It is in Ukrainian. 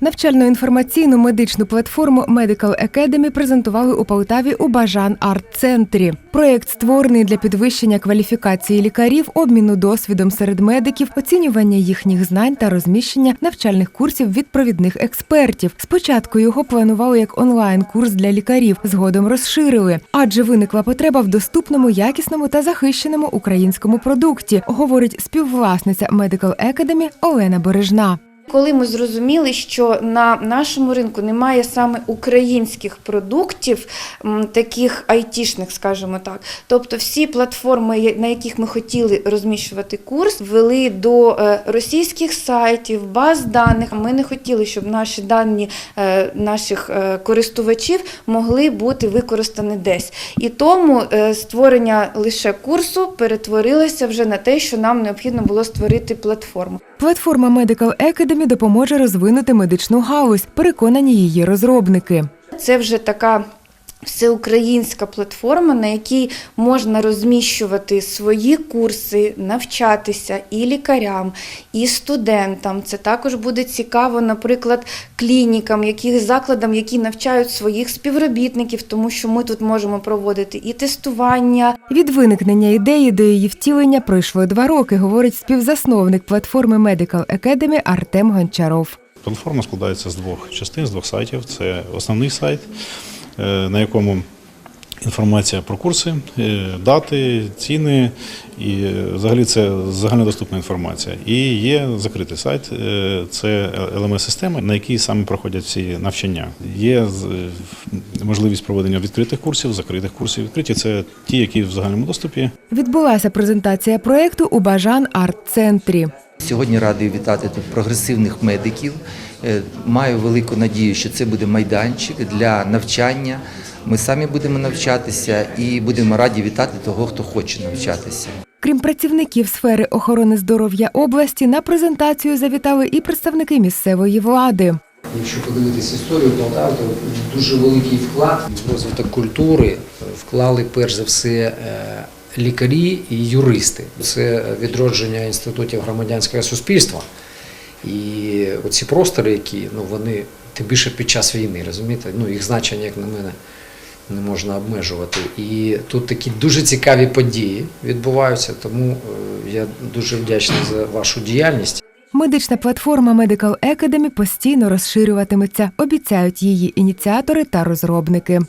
Навчально-інформаційну медичну платформу Medical Academy презентували у Полтаві у Бажан Арт-центрі. Проєкт створений для підвищення кваліфікації лікарів, обміну досвідом серед медиків, оцінювання їхніх знань та розміщення навчальних курсів від провідних експертів. Спочатку його планували як онлайн-курс для лікарів, згодом розширили, адже виникла потреба в доступному, якісному та захищеному українському продукті, говорить співвласниця Medical Academy Олена Бережна. Коли ми зрозуміли, що на нашому ринку немає саме українських продуктів, таких айтішних, скажімо так, тобто всі платформи, на яких ми хотіли розміщувати курс, ввели до е, російських сайтів, баз даних. Ми не хотіли, щоб наші дані е, наших е, користувачів могли бути використані десь. І тому створення лише курсу перетворилося вже на те, що нам необхідно було створити платформу. Платформа Medical Academy допоможе розвинути медичну галузь, переконані її розробники. Це вже така всеукраїнська платформа, на якій можна розміщувати свої курси, навчатися і лікарям, і студентам. Це також буде цікаво, наприклад, клінікам, яких закладам, які навчають своїх співробітників, тому що ми тут можемо проводити і тестування, Від виникнення ідеї до її втілення пройшло два роки, говорить співзасновник платформи Medical Academy Артем Гончаров. Платформа складається з двох частин, з двох сайтів. Це основний сайт, на якому інформація про курси, е, дати, ціни і е, взагалі це загальнодоступна інформація. І є закритий сайт, е, це LMS-система, на якій саме проходять всі навчання. Є е, можливість проведення відкритих курсів, закритих курсів. Відкриті це ті, які в загальному доступі. Відбулася презентація проекту у Бажан Арт-центрі. Сьогодні радий вітати тут прогресивних медиків. Е, Маю велику надію, що це буде майданчик для навчання. Ми самі будемо навчатися і будемо раді вітати того, хто хоче навчатися. Крім працівників сфери охорони здоров'я області, на презентацію завітали і представники місцевої влади. Якщо подивитись історію Полтави, то дуже великий вклад в розвиток культури вклали перш за все е, лікарі і юристи. Це відродження інститутів громадянського суспільства. І оці простори, які ну вони тим більше під час війни, розумієте, ну їх значення, як на мене, не можна обмежувати. І тут такі дуже цікаві події відбуваються. Тому е, я дуже вдячний за вашу діяльність. Медична платформа Medical Academy постійно розширюватиметься, обіцяють її ініціатори та розробники.